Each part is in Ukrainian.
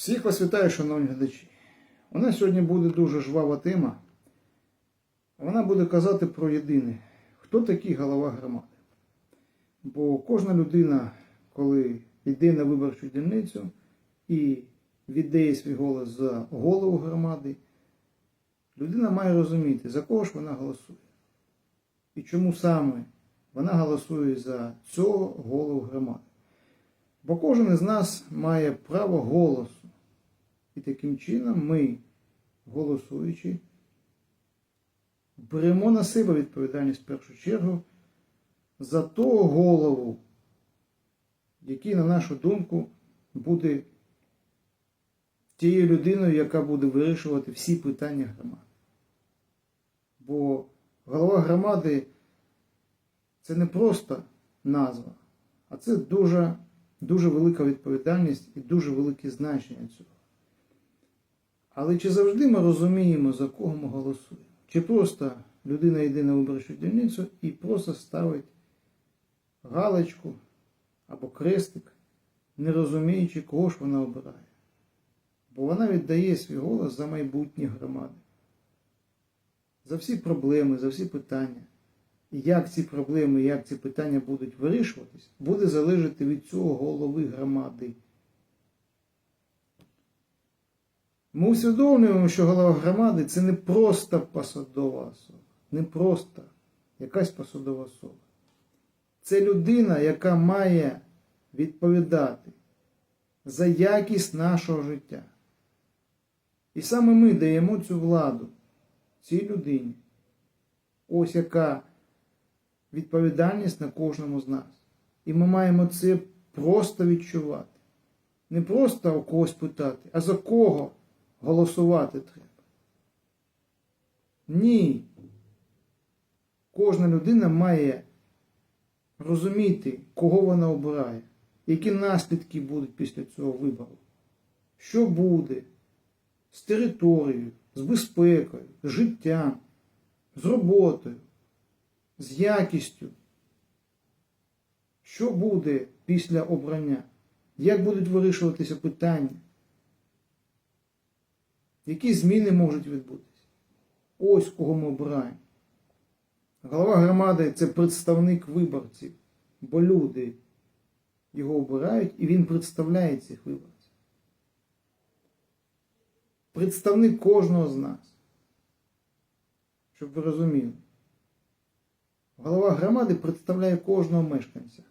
Всіх вас вітаю, шановні глядачі. У нас сьогодні буде дуже жвава тема. Вона буде казати про єдине, хто такий голова громади. Бо кожна людина, коли йде на виборчу дільницю і віддає свій голос за голову громади, людина має розуміти, за кого ж вона голосує. І чому саме вона голосує за цього голову громади. Бо кожен із нас має право голосу. І таким чином ми, голосуючи, беремо на себе відповідальність в першу чергу за того голову, який, на нашу думку, буде тією людиною, яка буде вирішувати всі питання громади. Бо голова громади це не просто назва, а це дуже, дуже велика відповідальність і дуже велике значення цього. Але чи завжди ми розуміємо, за кого ми голосуємо? Чи просто людина йде на виборчу дільницю і просто ставить галочку або крестик, не розуміючи, кого ж вона обирає? Бо вона віддає свій голос за майбутнє громади, за всі проблеми, за всі питання. І як ці проблеми, як ці питання будуть вирішуватись, буде залежати від цього голови громади. Ми усвідомлюємо, що голова громади це не просто посадова особа, не просто якась посадова особа. Це людина, яка має відповідати за якість нашого життя. І саме ми даємо цю владу цій людині. Ось яка відповідальність на кожному з нас. І ми маємо це просто відчувати. Не просто у когось питати, а за кого голосувати треба. Ні. Кожна людина має розуміти, кого вона обирає, які наслідки будуть після цього вибору. Що буде з територією, з безпекою, з життям, з роботою, з якістю. Що буде після обрання? Як будуть вирішуватися питання? Які зміни можуть відбутися? Ось кого ми обираємо. Голова громади це представник виборців, бо люди його обирають і він представляє цих виборців. Представник кожного з нас. Щоб ви розуміли. Голова громади представляє кожного мешканця.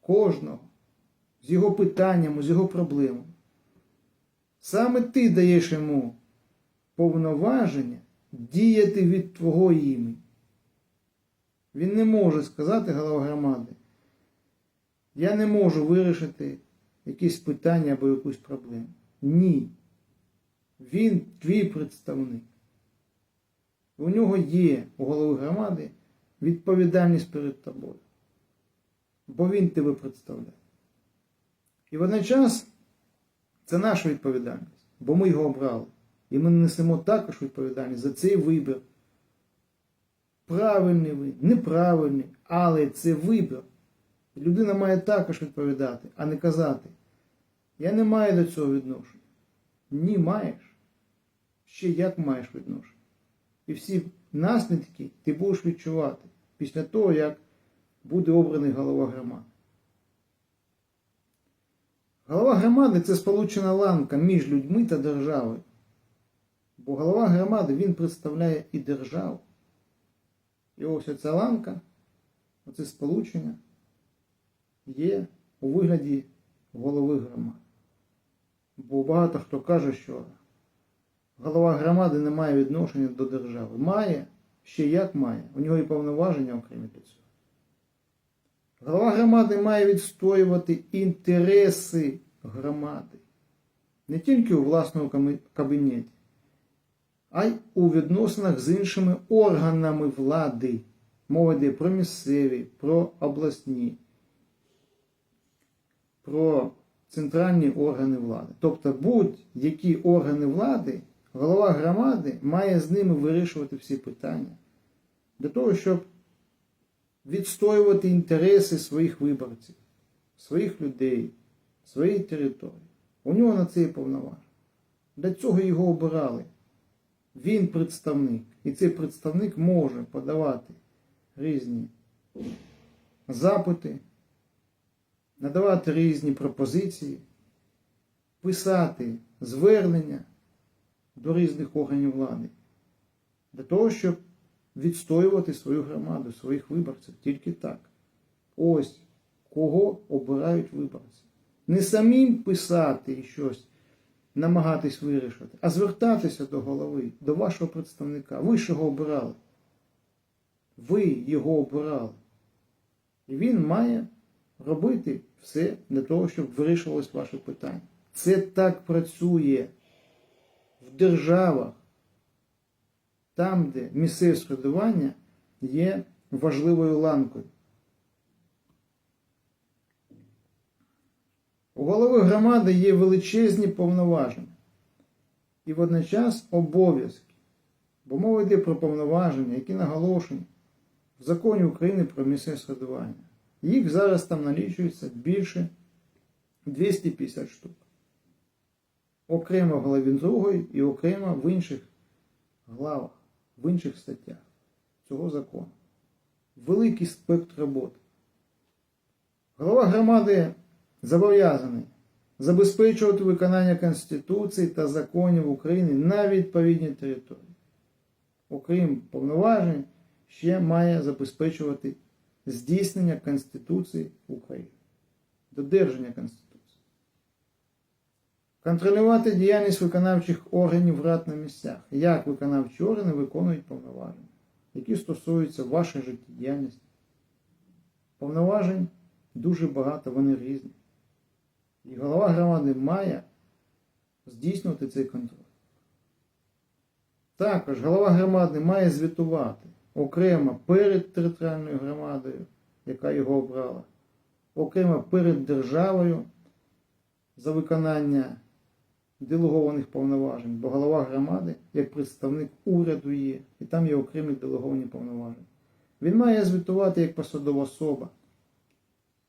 Кожного. З його питаннями, з його проблемами. Саме ти даєш йому повноваження діяти від твого імені. Він не може сказати голова громади. Я не можу вирішити якісь питання або якусь проблему. Ні. Він твій представник. У нього є у голови громади відповідальність перед тобою. Бо він тебе представляє. І водночас це наша відповідальність, бо ми його обрали. І ми несемо також відповідальність за цей вибір. Правильний ви, неправильний, але це вибір. Людина має також відповідати, а не казати. Я не маю до цього відношення. Ні, маєш. Ще як маєш відношення. І всі наслідки ти будеш відчувати після того, як буде обраний голова громади. Голова громади це сполучена ланка між людьми та державою. Бо голова громади він представляє і державу. І ось оця ланка, оце сполучення є у вигляді голови громади. Бо багато хто каже, що голова громади не має відношення до держави. Має, ще як має. У нього і повноваження окремі для цього. Голова громади має відстоювати інтереси громади. Не тільки у власному кабінеті, а й у відносинах з іншими органами влади. Мова йде про місцеві, про обласні, про центральні органи влади. Тобто будь-які органи влади, голова громади має з ними вирішувати всі питання для того, щоб відстоювати інтереси своїх виборців, своїх людей, своєї території. У нього на це є повноваження. Для цього його обирали. Він представник. І цей представник може подавати різні запити, надавати різні пропозиції, писати звернення до різних органів влади для того, щоб відстоювати свою громаду, своїх виборців. Тільки так. Ось кого обирають виборці. Не самим писати і щось, намагатись вирішити, а звертатися до голови, до вашого представника. Ви ж його обирали. Ви його обирали. І він має робити все для того, щоб вирішувалось ваше питання. Це так працює в державах, там, де місцеве самоврядування є важливою ланкою. У голови громади є величезні повноваження і водночас обов'язки, бо мова йде про повноваження, які наголошені в законі України про місцеве самоврядування. Їх зараз там налічується більше 250 штук. Окремо в главі 2 і окремо в інших главах, в інших статтях цього закону. Великий спектр роботи. Голова громади зобов'язаний забезпечувати виконання Конституції та законів України на відповідній території. Окрім повноважень, ще має забезпечувати здійснення Конституції України, додержання Конституції. Контролювати діяльність виконавчих органів рад на місцях. Як виконавчі органи виконують повноваження, які стосуються вашої життєдіяльності. Повноважень дуже багато, вони різні. І голова громади має здійснювати цей контроль. Також голова громади має звітувати окремо перед територіальною громадою, яка його обрала, окремо перед державою за виконання делегованих повноважень, бо голова громади, як представник уряду є, і там є окремі делеговані повноваження. Він має звітувати як посадова особа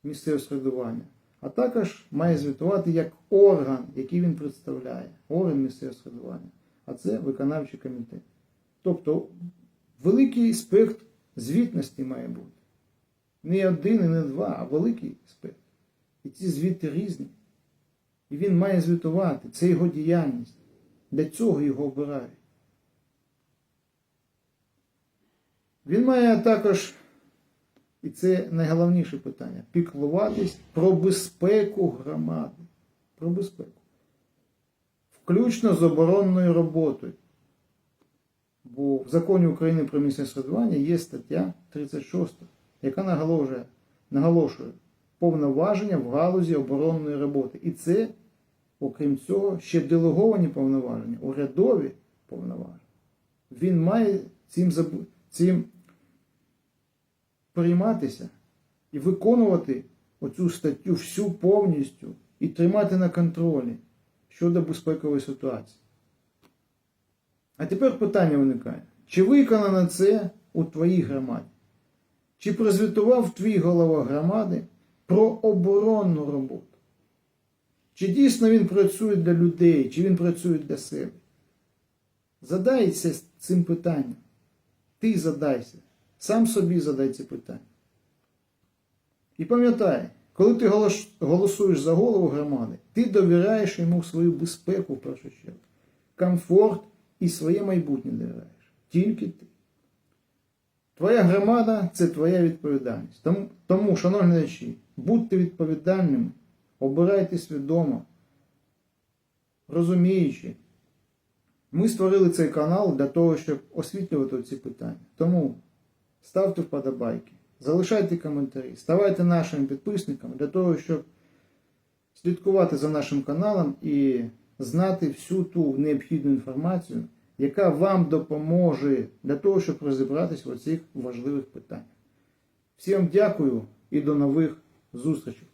місцевого середування, а також має звітувати як орган, який він представляє, орган місцевого середування, а це виконавчий комітет. Тобто великий спектр звітності має бути. Не один і не два, а великий спектр. І ці звіти різні. І він має звітувати. Це його діяльність. Для цього його обирають. Він має також, і це найголовніше питання, піклуватись про безпеку громади. Про безпеку. Включно з оборонною роботою. Бо в законі України про місцеве самоврядування є стаття 36, яка наголошує, наголошує повноваження в галузі оборонної роботи. І це, окрім цього, ще делеговані повноваження, урядові повноваження. Він має цим, цим прийматися і виконувати оцю статтю всю повністю і тримати на контролі щодо безпекової ситуації. А тепер питання виникає: чи виконано це у твоїй громаді? Чи прозвітував твій голова громади про оборонну роботу? Чи дійсно він працює для людей, чи він працює для себе? Задайся цим питанням. Ти задайся. Сам собі задай це питання. І пам'ятай, коли ти голосуєш за голову громади, ти довіряєш йому свою безпеку в першу чергу, комфорт і своє майбутнє довіряєш. Тільки ти. Твоя громада це твоя відповідальність. Тому, тому шановні будьте відповідальними, обирайте свідомо, розуміючи. Ми створили цей канал для того, щоб освітлювати ці питання. Тому ставте вподобайки, залишайте коментарі, ставайте нашими підписниками для того, щоб слідкувати за нашим каналом і знати всю ту необхідну інформацію, яка вам допоможе для того, щоб розібратися в цих важливих питаннях. Всім дякую і до нових зустрічей!